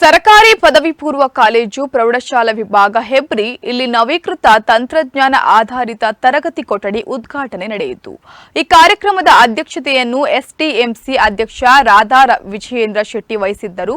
ಸರಕಾರಿ ಪದವಿ ಪೂರ್ವ ಕಾಲೇಜು ಪ್ರೌಢಶಾಲಾ ವಿಭಾಗ ಹೆಬ್ರಿ ಇಲ್ಲಿ ನವೀಕೃತ ತಂತ್ರಜ್ಞಾನ ಆಧಾರಿತ ತರಗತಿ ಕೊಠಡಿ ಉದ್ಘಾಟನೆ ನಡೆಯಿತು. ಈ ಕಾರ್ಯಕ್ರಮದ ಅಧ್ಯಕ್ಷತೆಯನ್ನು ಎಸ್ಟಿಎಂಸಿ ಅಧ್ಯಕ್ಷ ರಾಧಾ ವಿಜಯೇಂದ್ರ ಶೆಟ್ಟಿ ವಹಿಸಿದ್ದರು.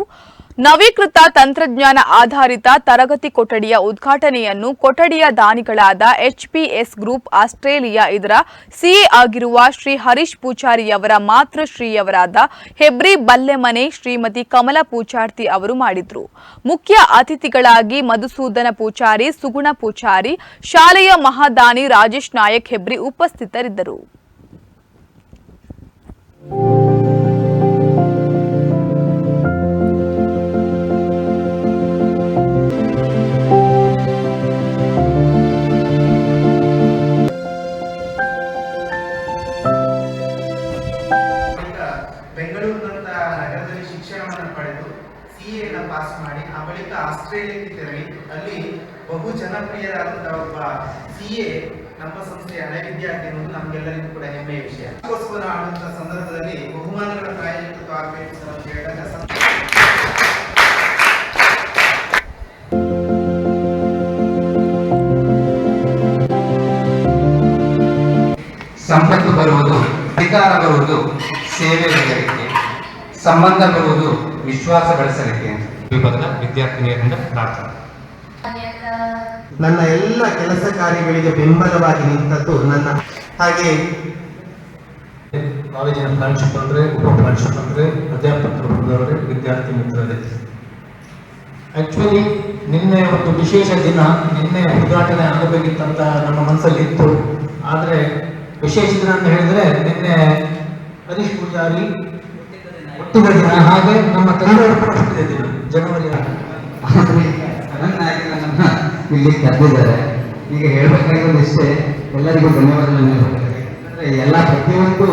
ನವೀಕೃತ ತಂತ್ರಜ್ಞಾನ ಆಧಾರಿತ ತರಗತಿ ಕೊಠಡಿಯ ಉದ್ಘಾಟನೆಯನ್ನು ಕೊಠಡಿಯ ದಾನಿಗಳಾದ ಎಚ್ಪಿಎಸ್ ಗ್ರೂಪ್ ಆಸ್ಟ್ರೇಲಿಯಾ ಇದರ ಸಿಎ ಆಗಿರುವ ಶ್ರೀ ಹರೀಶ್ ಪೂಜಾರಿಯವರ ಮಾತೃಶ್ರೀಯವರಾದ ಹೆಬ್ರಿ ಬಲ್ಲೆಮನೆ ಶ್ರೀಮತಿ ಕಮಲಾ ಪೂಜಾರ್ತಿ ಅವರು ಮಾಡಿದ್ರು. ಮುಖ್ಯ ಅತಿಥಿಗಳಾಗಿ ಮಧುಸೂದನ ಪೂಜಾರಿ, ಸುಗುಣ ಪೂಜಾರಿ, ಶಾಲೆಯ ಮಹಾದಾನಿ ರಾಜೇಶ್ ನಾಯಕ್ ಹೆಬ್ರಿ ಉಪಸ್ಥಿತರಿದ್ದರು. ಬೆಂಗಳೂರಿನಂತ ನಗರದಲ್ಲಿ ಶಿಕ್ಷಣವನ್ನು ಪಡೆದು ಸಿ ಎನ ಪಾಸ್ ಮಾಡಿ, ಆ ಬಳಿಕ ಆಸ್ಟ್ರೇಲಿಯಾಕ್ಕೆ ತೆರಳಿ, ಅಲ್ಲಿ ಬಹು ಜನಪ್ರಿಯರಾದಂತಹ ಒಬ್ಬ ಸಿ ಎ ನಮ್ಮ ಸಂಸ್ಥೆಯ ಹಳೆ ವಿದ್ಯಾರ್ಥಿ ಅನ್ನೋದು ನಮಗೆಲ್ಲರಿಗೂ ಕೂಡ ಹೆಮ್ಮೆಯ ವಿಷಯ. ಅದಕ್ಕೋಸ್ಕರ ಆಡುವಂತಹ ಸಂದರ್ಭದಲ್ಲಿ ಬಹುಮಾನಗಳ ಪ್ರಾಯೋಜಕತ್ವ ಆಗಬೇಕು ಅಂತ ಹೇಳಿದಾಗ ಸಂಪತ್ತು ಬರುವುದು, ಅಧಿಕಾರ ಬರುವುದು ಸೇವೆ ಬೆಳೆಯಲಿಕ್ಕೆ ಸಂಬಂಧ ಬರುವುದು ವಿಶ್ವಾಸ ಬೆಳೆಸಲಿಕ್ಕೆ ವಿದ್ಯಾರ್ಥಿನಿಯರಿಂದ ಪ್ರಾರ್ಥನೆ. ನನ್ನ ಎಲ್ಲ ಕೆಲಸ ಕಾರ್ಯಗಳಿಗೆ ಬೆಂಬಲವಾಗಿ ನಿಂತದ್ದು ನನ್ನ ಹಾಗೆ ಕಾಲೇಜಿನ ಪ್ರಾಂಶುಪಾಲರೇ ಉಪ ಪ್ರಾಂಶುಪಾಲರೇ ಅಧ್ಯಾಪಕರು ಬಂದವರೇ ವಿದ್ಯಾರ್ಥಿ ಮಿತ್ರರೇ. ಆಕ್ಚುಲಿ ನಿನ್ನೆ ಒಂದು ವಿಶೇಷ ದಿನ ನಿನ್ನೆ ಉದ್ಘಾಟನೆ ಆಗಬೇಕಿತ್ತಂತ ನಮ್ಮ ಮನಸ್ಸಲ್ಲಿ ಇತ್ತು. ಆದರೆ ವಿಶೇಷ ದಿನ ಅಂತ ಹೇಳಿದ್ರೆ ನಿನ್ನೆ ಹರೀಶ್ ಪೂಜಾರಿ ಹುಟ್ಟಿದ ದಿನ. ಹಾಗೆ ನಮ್ಮ ತಂದೆಯವರು ಕೂಡ ಹುಟ್ಟಿದ ದಿನ, ಜನವರಿ ಇಲ್ಲಿ ಕರೆದಿದ್ದಾರೆ. ಈಗ ಹೇಳ್ಬೇಕಾಗಿರೋದು ಇಷ್ಟೇ, ಎಲ್ಲರಿಗೂ ಅಂದ್ರೆ ಎಲ್ಲ ಪ್ರತಿಯೊಂದು